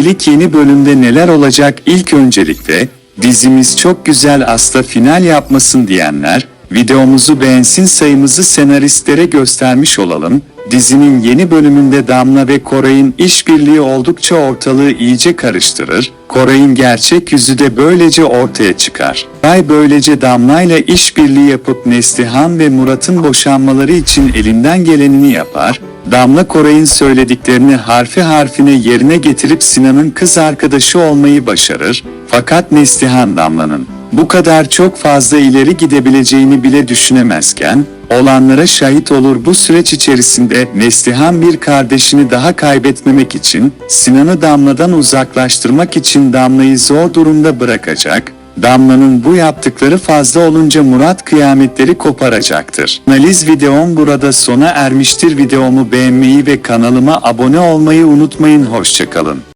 İyilik yeni bölümde neler olacak ilk öncelikle, dizimiz çok güzel asla final yapmasın diyenler, videomuzu beğensin sayımızı senaristlere göstermiş olalım. Dizinin yeni bölümünde Damla ve Koray'ın işbirliği oldukça ortalığı iyice karıştırır. Koray'ın gerçek yüzü de böylece ortaya çıkar. Koray böylece Damla'yla işbirliği yapıp Neslihan ve Murat'ın boşanmaları için elinden gelenini yapar. Damla Koray'ın söylediklerini harfi harfine yerine getirip Sinan'ın kız arkadaşı olmayı başarır. Fakat Neslihan Damla'nın bu kadar çok fazla ileri gidebileceğini bile düşünemezken, olanlara şahit olur bu süreç içerisinde Neslihan bir kardeşini daha kaybetmemek için, Sinan'ı Damla'dan uzaklaştırmak için Damla'yı zor durumda bırakacak, Damla'nın bu yaptıkları fazla olunca Murat kıyametleri koparacaktır. Analiz videom burada sona ermiştir. Videomu beğenmeyi ve kanalıma abone olmayı unutmayın. Hoşçakalın.